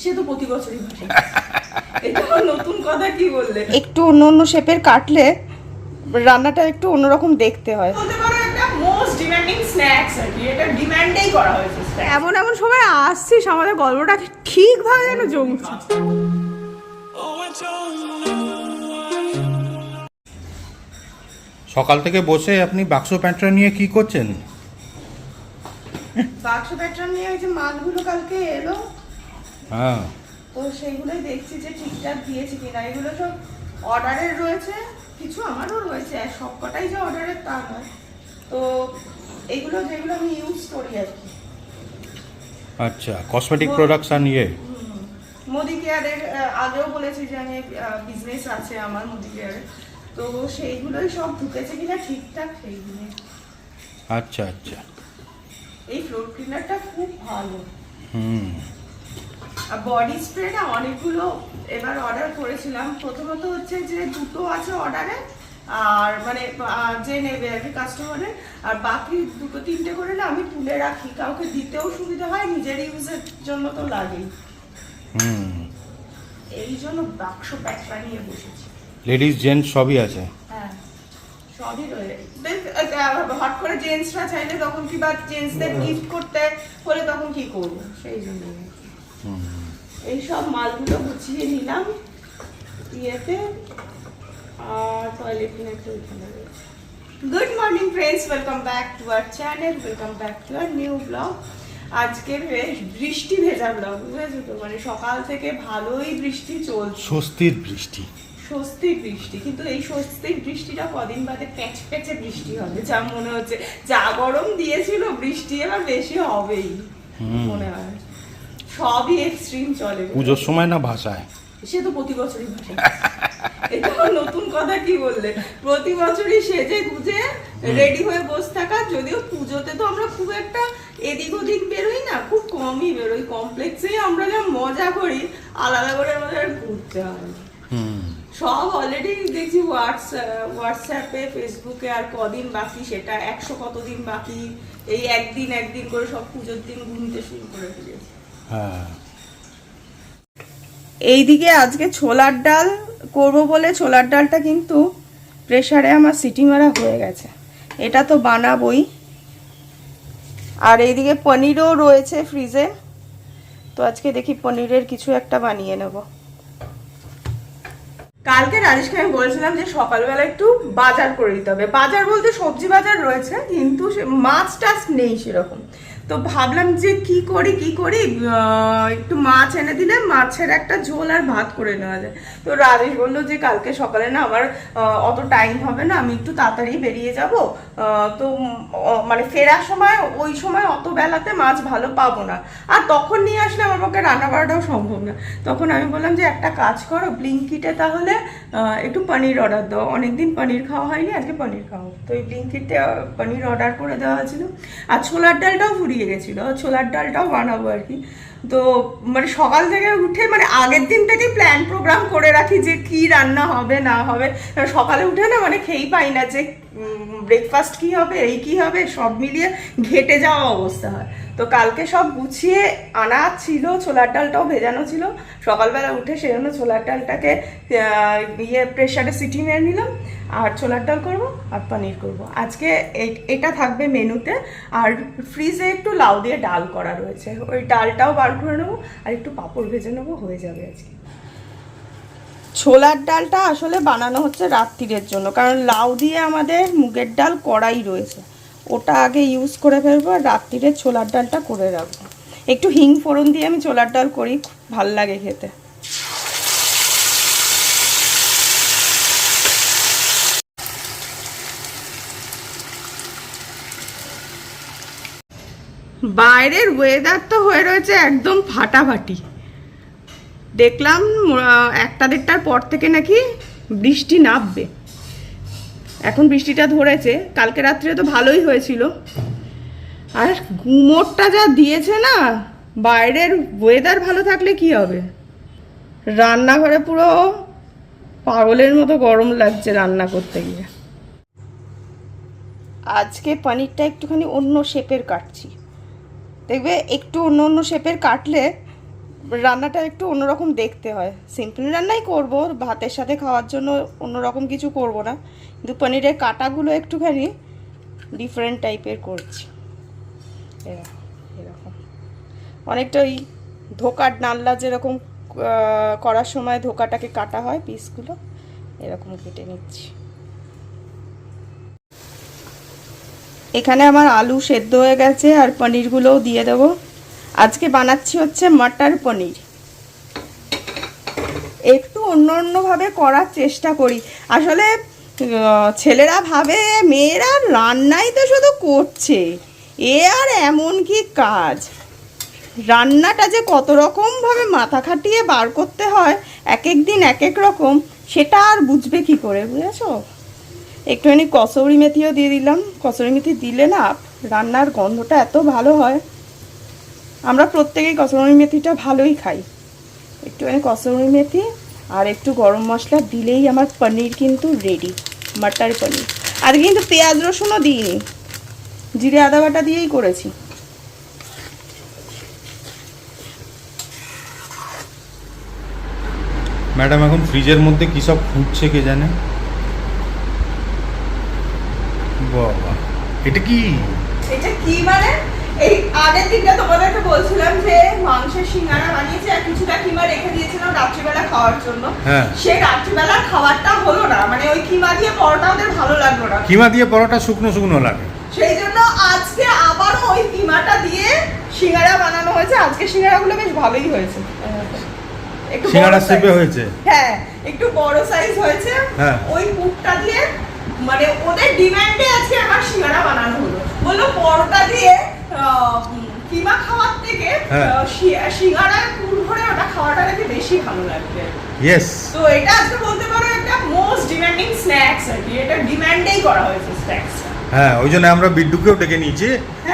সে তো প্রতি বছরই ভাসে এটা নতুন কথা কি বললে? একটু অন্য অন্য শেপের কাটলে রান্নাটা একটু অন্যরকম দেখতে হয়। বলতে পারো একটা মোস্ট ডিমান্ডিং স্ন্যাক্স আর কি। এটা ডিমান্ডেই করা হয়েছে snack। এমন এমন সময় আসছিস আমাদের গল্পটা ঠিকভাবে যেন জমছে। সকাল থেকে বসে আপনি বাক্স প্যান্টটা নিয়ে কি করছেন? বাক্স প্যাটার্ন নিয়ে ওই যে মালগুলো কালকে এলো। হ্যাঁ। তো সেইগুলোই দেখছি যে ঠিকঠাক দিয়েছি কিনা। এগুলো সব অর্ডারের রয়েছে কিছু আমারও রয়েছে আর সব যে অর্ডারের তা নয়। তো এগুলো যেগুলো আমি ইউজ করি আর কি। আচ্ছা কসমেটিক প্রোডাকশন ইয়ে? মোদি কেয়ারের আগেও বলেছি যে আমি বিজনেস আছে আমার মোদি কেয়ারের তো সেইগুলোই সব ঢুকেছে কিনা ঠিকঠাক সেইগুলো আচ্ছা আচ্ছা। এই ফ্লোর ক্লিনারটা খুব ভালো। হুম। বডি স্প্রেটা অনেকগুলো এবার অর্ডার করেছিলাম। প্রথমত হচ্ছে যে দুটো আছে অর্ডারে আর মানে যে নেবে আর কি কাস্টমারের আর বাকি দুটো তিনটে করে না আমি তুলে রাখি। কাউকে দিতেও সুবিধা হয় নিজের ইউজের জন্য তো লাগেই। হুম। এই জন্য বাক্স প্যাক বানিয়ে বসেছি। লেডিস জেন্টস সবই আছে? হ্যাঁ সবই হট করে জেন্টসরা চাইলে তখন কি বা জেন্টসদের গিফট করতে হলে তখন কি করব? সেই জন্য হুম। এই সব মালগুলো গুছিয়ে নিলাম ইয়েতে আর টয়লেট ক্লিনারটা ওইখানে রয়েছে। Good morning friends welcome back to our channel welcome back to our new blog আজকে বেশ বৃষ্টি ভেজা ব্লগ বুঝেছ তো? মানে সকাল থেকে ভালোই বৃষ্টি চলছে। স্বস্তির বৃষ্টি। স্বস্তির বৃষ্টি কিন্তু এই স্বস্তির বৃষ্টিটা কদিন বাদে প্যাচ প্যাচে বৃষ্টি হবে যা মনে হচ্ছে। যা গরম দিয়েছিল বৃষ্টি এবার বেশি হবেই মনে হয়। সবই এক্সট্রিম চলে। পুজোর সময় না ভাষায়? সে তো প্রতি বছরই ভাসে এটা নতুন কথা কি বললে? প্রতি বছরই সেজে গুজে রেডি হয়ে বসে থাকা যদিও পুজোতে তো আমরা খুব একটা এদিক ওদিক বেরোই না খুব কমই বেরোই। কমপ্লেক্সেই আমরা যা মজা করি আলাদা করে আমাদের আর ঘুরতে হয় হুম। সব অলরেডি দেখছি হোয়াটসঅ্যাপ হোয়াটসঅ্যাপে ফেসবুকে আর কদিন বাকি সেটা একশো কতদিন বাকি এই একদিন একদিন করে সব পুজোর দিন ঘুমতে শুরু করে দিয়েছে। হ্যাঁ। এইদিকে আজকে ছোলার ডাল করব বলে ছোলার ডালটা কিন্তু প্রেসারে আমার সিটি মারা হয়ে গেছে। এটা তো বানাবই। আর এইদিকে পনিরও রয়েছে ফ্রিজে। তো আজকে দেখি পনিরের কিছু একটা বানিয়ে নেব। কালকে রাজেশকে আমি বলেছিলাম যে সকালবেলা একটু বাজার করে দিতে হবে। বাজার বলতে সবজি বাজার রয়েছে, কিন্তু মাছ টাছ নেই সেরকম। তো ভাবলাম যে কি করি কি করি? একটু মাছ এনে দিলে মাছের একটা ঝোল আর ভাত করে নেওয়া যায়। তো রাজেশ বলল যে কালকে সকালে না আমার অত টাইম হবে না, আমি একটু তাড়াতাড়ি বেরিয়ে যাব। তো মানে ফেরার সময়, ওই সময় অত বেলাতে মাছ ভালো পাবো না। আর তখন নিয়ে আসলে আমার পক্ষে রান্না করাটাও সম্ভব না। তখন আমি বললাম যে একটা কাজ করো, ব্লিঙ্কিটে তাহলে একটু পনির অর্ডার দাও। অনেকদিন পনির খাওয়া হয়নি, আজকে পনির খাওয়া। তো এই ব্লিঙ্কিটে পনির অর্ডার করে দেওয়া হয়েছিল। আর ছোলার ডালটাও ফুরিয়ে গেছিল, ছোলার ডালটাও বানাবো আর কি। তো মানে সকাল থেকে উঠে মানে আগের দিন থেকেই প্ল্যান প্রোগ্রাম করে রাখি যে কি রান্না হবে, না হবে। সকালে উঠে না মানে খেয়েই পাই না যে ব্রেকফাস্ট কি হবে, এই কি হবে, সব মিলিয়ে ঘেটে যাওয়া অবস্থা হয়। তো কালকে সব গুছিয়ে আনা ছিল, ছোলার ডালটাও ভেজানো ছিল। সকালবেলা উঠে সেজন্য ছোলার ডালটাকে ইয়ে প্রেশারে সিটি মেরে নিলাম। আর ছোলার ডাল করব, আর পনির করব। আজকে এটা থাকবে মেনুতে। আর ফ্রিজে একটু লাউ দিয়ে ডাল করা রয়েছে। ওই ডালটাও বার করে নেব, আর একটু পাঁপড় ভেজে নেব, হয়ে যাবে আজকে। ছোলার ডালটা আসলে বানানো হচ্ছে রাত্রিরের জন্য, কারণ লাউ দিয়ে আমাদের মুগের ডাল কড়াই রয়েছে। ওটা আগে ইউজ করে ফেলব আর রাত্রিরে ছোলার ডালটা করে রাখব। একটু হিং ফোড়ন দিয়ে আমি ছোলার ডাল করি ভালো লাগে খেতে। বাইরের ওয়েদার তো হয়ে রয়েছে একদম ফাটাফাটি। দেখলাম একটা দেড়টার পর থেকে নাকি বৃষ্টি নামবে। এখন বৃষ্টিটা ধরেছে। কালকে রাত্রে তো ভালোই হয়েছিল। আর গুমোরটা যা দিয়েছে না, বাইরের ওয়েদার ভালো থাকলে কি হবে? রান্নাঘরে পুরো পাগলের মতো গরম লাগছে রান্না করতে গিয়ে। আজকে পনিরটা একটুখানি অন্য শেপের কাটছি। দেখবে একটু অন্য অন্য শেপের কাটলে রান্নাটা একটু অন্যরকম দেখতে হয়। সিম্পল রান্নাই করব, ভাতের সাথে খাওয়ার জন্য অন্যরকম কিছু করব না। কিন্তু পনিরের কাটাগুলো একটুখানি ডিফারেন্ট টাইপের করছি। এরকম। অনেকটা ওই ধোকার নাল্লা যেরকম করার সময় ধোকাটাকে কাটা হয় পিসগুলো এরকম কেটে নিচ্ছি। এখানে আমার আলু সেদ্ধ হয়ে গেছে আর পনিরগুলোও দিয়ে দেবো। আজকে বানাচ্ছি হচ্ছে মটর পনির। একটু অন্য অন্যভাবে করার চেষ্টা করি। আসলে ছেলেরা ভাবে, মেয়েরা রান্নাই তো শুধু করছে। এ আর এমন কি কাজ? রান্নাটা যে কত রকমভাবে মাথা খাটিয়ে বার করতে হয়, এক এক দিন এক এক রকম, সেটা আর বুঝবে কি করে, বুঝেছ? একটুখানি কসৌরি মেথিও দিয়ে দিলাম। কসৌরি মেথি দিলে না রান্নার গন্ধটা এত ভালো হয়। আমরা প্রত্যেকেই কসৌরি মেথিটা ভালোই খাই। একটুখানি কসৌরি মেথি আর একটু গরম মশলা দিলেই আমার পনির কিন্তু রেডি মাটার পনির। আর কিন্তু পেঁয়াজ রসুনও দিইনি জিরে আদা বাটা দিয়েই করেছি। ম্যাডাম এখন ফ্রিজের মধ্যে কী সব ফুটছে কে জানে? বাবা এটা কি? এটা কি মানে? এই আগের দিনটা তোমাদেরকে বলছিলাম যে মাংসের সিঙ্গারা বানিয়েছি আর কিছুটা কিমা রেখে দিয়েছিলাম রাত্রিবেলা খাওয়ার জন্য। হ্যাঁ। সেই রাত্রিবেলা খাবারটা হলো না। মানে ওই কিমা দিয়ে পরোটা ওদের ভালো লাগল না। কিমা দিয়ে পরোটা শুকনো শুকনো লাগে। সেই জন্য আজকে আবারও ওই কিমাটা দিয়ে সিঙ্গারা বানানো হয়েছে। আজকে সিঙ্গারাগুলো বেশ ভালোই হয়েছে। একটু সিঙ্গারা শেপে হয়েছে। হ্যাঁ একটু বড় সাইজ হয়েছে। হ্যাঁ। ওই পুরটা দিয়ে মানে ওদের ডিমান্ডে আজকে আমার সিঙ্গারা বানানো হলো বলল পরোটা দিয়ে আহ, উম, কিমা খাওয়ার থেকে হ্যাঁ। সিঙ্গারার পুর ভরে ওটা খাওয়াটা নাকি বেশি ভালো লাগবে। ইয়েস তো এটা আজকে বলতে পারো একটা মোস্ট ডিমান্ডিং স্ন্যাক্স আর কি। এটা ডিমান্ডেই করা হয়েছে স্ন্যাক্সটা হ্যাঁ ওই জন্য আমরা বিদ্যুৎকেও ডেকে নিয়েছি।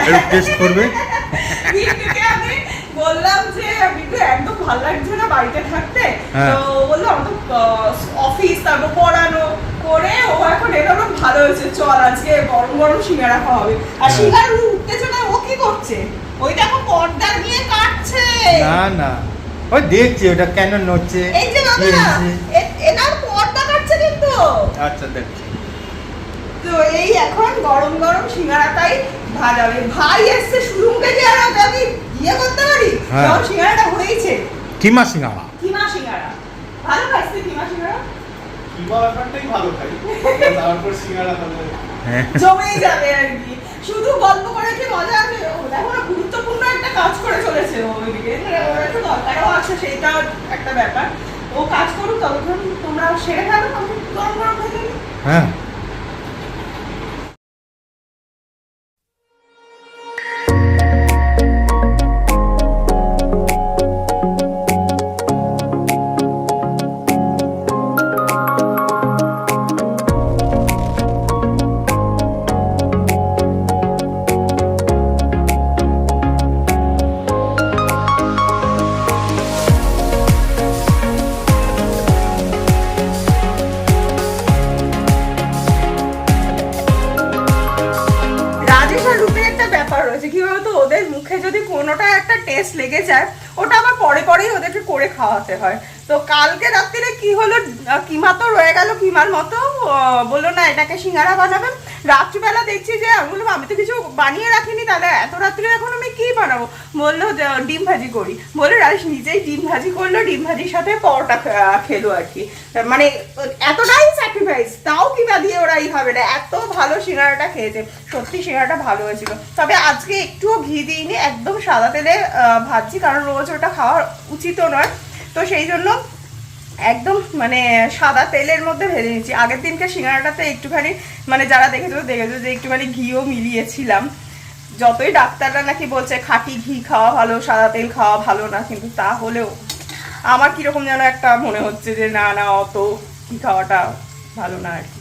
একটু টেস্ট করবে। বিট্টুকে আমি বললাম যে বিট্টু একদম ভালো লাগছে না বাড়িতে থাকতে? হ্যাঁ। তো বলল আমার তো অফিস তারপর পড়ানো করে ও এখন এটা ভালো হয়েছে। চল আজকে গরম গরম সিঙ্গারা খাওয়া হবে। আর হ্যাঁ। সিঙ্গারা উঠতেছে না ও কি করছে? ওই দেখো পর্দা নিয়ে কাটছে। না না। ওই দেখছি ওটা কেন নড়ছে? এই যে বাবা এনার পর্দা কাটছে কিন্তু। আচ্ছা দেখছি। তো এই এখন গরম গরম সিঙ্গারাটাই ভাজাবে ভাই এসছে যে আর আমি ইয়ে করতে পারি? হ্যাঁ। সিঙ্গারাটা হয়েছে। কিমা সিঙ্গারা। কিমা সিঙ্গারা। ভালো খাইছে কিমা সিঙ্গারা? কিমা ব্যাপারটাই ভালো খাই। তারপর সিঙ্গারা ভালো হ্যাঁ। জমেই যাবে আর কি। শুধু গল্প করে কি মজা আছে। দেখো না কাজ করে চলেছে ও ওইদিকে। দরকারও আছে, সেইটা একটা ব্যাপার। ও কাজ করুক, ততক্ষণ তোমরা সেরে ফেলো আমি গরম গরম হ্যাঁ। কোনোটা একটা টেস্ট লেগে যায় ওটা আমার পরে পরেই ওদেরকে করে খাওয়াতে হয়। তো কালকে রাত্রিরে কি হলো? কিমা তো রয়ে গেল, কিমার মতো বলল, না, এটাকে সিঙ্গারা বানাবেন রাত্রিবেলা দেখছি যে, আমি বললাম, আমি তো কিছু বানিয়ে রাখিনি তাহলে, এত রাত্রে এখন আমি কি বানাবো? বলল ডিম ভাজি করি। বলে রাজেশ, নিজেই ডিম ভাজি করল, ডিম ভাজির সাথে পরোটা খেলো আর কি। মানে এতটাই স্যাক্রিফাইস তাও কিমা দিয়ে ওরা হবে না, এত ভালো সিঙ্গারাটা খেয়েছে, সত্যি সিঙ্গারাটা ভালো হয়েছিল। তবে আজকে একটুও ঘি দিইনি, একদম সাদা তেলে ভাজছি, কারণ রোজ ওটা খাওয়া উচিতও নয়। তো সেই জন্য একদম মানে সাদা তেলের মধ্যে ভেজে নিচ্ছি। আগের দিনকে সিঙ্গারাটাতে একটুখানি মানে যারা দেখেছ দেখেছ যে একটুখানি ঘিও মিলিয়েছিলাম। যতই ডাক্তাররা নাকি বলছে, খাঁটি ঘি খাওয়া ভালো, সাদা তেল খাওয়া ভালো না, কিন্তু তা হলেও আমার কীরকম যেন একটা মনে হচ্ছে যে, না না, অত ঘি খাওয়াটা ভালো না আর কি।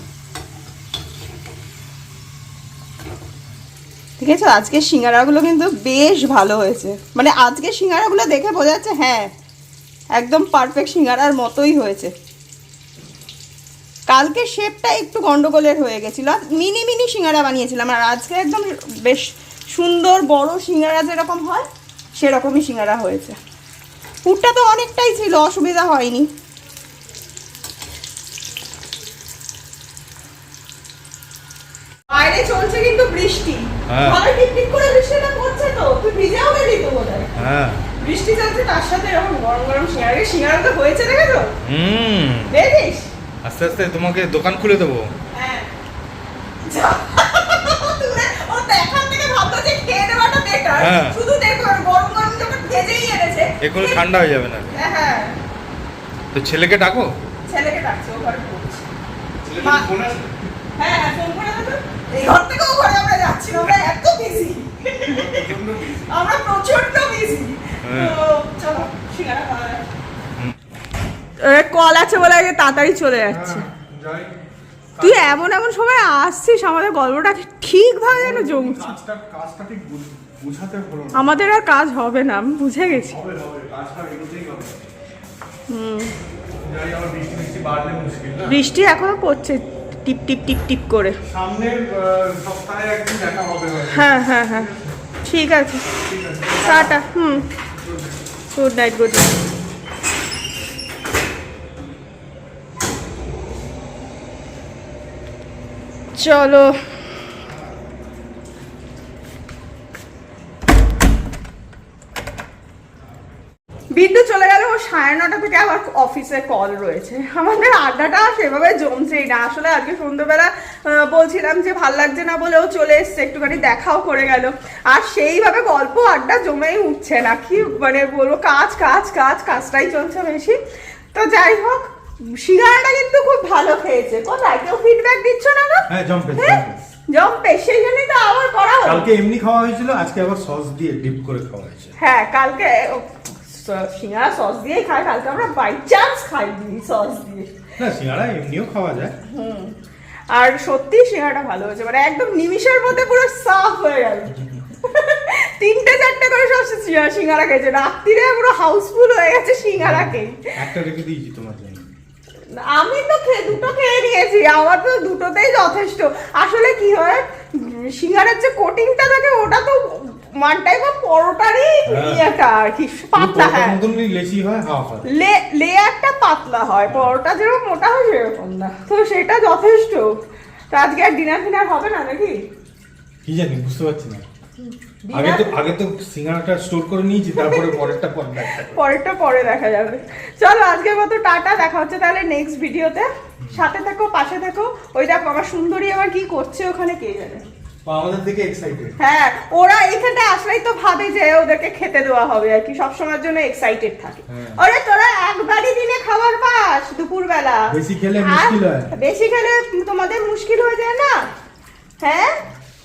ঠিক আছে? আজকে সিঙ্গারাগুলো কিন্তু বেশ ভালো হয়েছে। মানে আজকে সিঙ্গারাগুলো দেখে বোঝা যাচ্ছে হ্যাঁ একদম পারফেক্ট সিঙ্গারার মতোই হয়েছে। কালকে শেপটা একটু গন্ডগোলের হয়ে গেছিল। মিনি মিনি সিঙ্গারা বানিয়েছিলাম। আর আজকে একদম বেশ সুন্দর বড় সিঙ্গারা যেরকম হয় সেরকমই সিঙ্গারা হয়েছে। পুরটা তো অনেকটাই ছিল অসুবিধা হয়নি। বাইরে চলছে কিন্তু বৃষ্টি। হ্যাঁ। করে বৃষ্টিটা পড়ছে তো? তুই ভিজেও গেলি তো বোধহয়? হ্যাঁ। বৃষ্টি চলছে তার সাথে এরকম গরম গরম সিঙ্গারা সিঙ্গারা তো হয়েছে দেখেছ হুম দেখিস আস্তে আস্তে তোমাকে দোকান খুলে দেবো হ্যাঁ যা- ও তো এখান থেকে ভাবতো যে খেয়ে নেওয়াটা better। হ্যাঁ। শুধু দেখো গরম গরম যখন ভেজেই এনেছে। এখন ঠান্ডা হয়ে যাবে না হ্যাঁ, হ্যাঁ। তো ছেলেকে ডাকো ছেলেকে ডাকছে, ও ঘরে পড়ছে। ছেলেটার ফোন আছে হ্যাঁ, হ্যাঁ, ফোন করে দাও এই ঘর থেকে ও ঘরে আমরা যাচ্ছি না, আমরা এত busy। প্রচণ্ড busy। আমরা প্রচণ্ড বিজি হ্যাঁ। কল আছে বলে আগে তাড়াতাড়ি চলে যাচ্ছে। তুই এমন এমন সময় আসছিস আমাদের গল্পটা ঠিকভাবে যেন জমছে। আমাদের আর কাজ হবে না আমি বুঝে গেছি। বৃষ্টি এখনও পড়ছে টিপ টিপ টিপ টিপ করে। হ্যাঁ হ্যাঁ হ্যাঁ। ঠিক আছে। ঠিক আছে। টাটা হুম। গুড নাইট গুড নাইট চলো। ও সাড়ে নটা থেকে আবার অফিসে কল রয়েছে। আমাদের আড্ডাটা সেভাবে জমছেই না। আসলে আজকে সন্ধ্যেবেলা বলছিলাম যে ভালো লাগছে না বলেও চলে এসছে। একটুখানি দেখাও করে গেল। আর সেইভাবে গল্প আড্ডা জমেই উঠছে না। কি মানে বলব কাজ কাজ কাজ কাজটাই চলছে বেশি। তো যাই হোক সিঙ্গারাটা কিন্তু খুব ভালো খেয়েছে। কোথায়? কেউ ফিডব্যাক দিচ্ছ না না হ্যাঁ হ্যাঁ? জম্পে। সেই জন্যই তো আবার করা কালকে এমনি খাওয়া হয়েছিল আজকে আবার সস দিয়ে ডিপ করে খাওয়া হয়েছে। হ্যাঁ কালকে সিঙ্গারা সস দিয়েই খাই কালকে আমরা বাই চান্স খাই সস দিয়ে না সিঙ্গাড়া এমনিও খাওয়া যায়। হুম আর সত্যি সিঙ্গারাটা ভালো হয়েছে মানে একদম নিমিষের মধ্যে পুরো সাফ হয়ে গেল। তিনটে চারটে করে সব সিঙ্গারা খেয়েছে রাত্রিরে পুরো হাউসফুল হয়ে গেছে সিঙ্গারা খেয়ে। একটা রেখে দিয়েছি তোমার জন্য। আমি তো খেয়ে দুটো খেয়ে নিয়েছি আমার তো দুটোতেই যথেষ্ট। আসলে কি হয় সিঙ্গারার যে কোটিংটা থাকে ওটা তো টাইপ অফ পরোটারই হ্যাঁ। ইয়েটা আর কি পাতলা হ্যাঁ। লেচি হয় লে লেয়ারটা পাতলা হয় পরোটা যেরকম মোটা হয় সেরকম না। তো সেটা যথেষ্ট। তো আজকে আর ডিনার ফিনার হবে না নাকি? কি জানি বুঝতে পারছি না। আগে তো আগে তো সিঙ্গারাটা স্টোর করে নিয়েছি তারপরে পরেরটা পর দেখা পরেরটা পরে দেখা যাবে। চলো আজকের মতো টাটা দেখা হচ্ছে তাহলে নেক্সট ভিডিওতে সাথে থাকো পাশে থাকো। ওই দেখো আমার সুন্দরী আবার কি করছে ওখানে কে জানে। আমাদের থেকে এক্সাইটেড হ্যাঁ ওরা আসলেই তো ভাবে যে ওদেরকে খেতে দেওয়া হবে আর কি সবসময়ের জন্য এক্সাইটেড থাকে। হ্যাঁ। তোরা একবারই দিনে খাবার পাস দুপুরবেলা। বেশি খেলে মুশকিল হয়। বেশি খেলে তোমাদের মুশকিল হয়ে যায় না? হ্যাঁ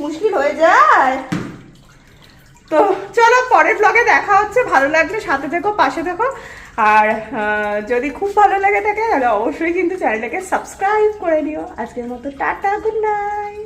মুশকিল হয়ে যায়? তো চলো পরের ব্লগে দেখা হচ্ছে। ভালো লাগলে সাথে থেকো পাশে থেকো। আর যদি খুব ভালো লাগে থাকে তাহলে অবশ্যই কিন্তু চ্যানেলটাকে সাবস্ক্রাইব করে নিও। আজকের মতো টাটা গুড নাইট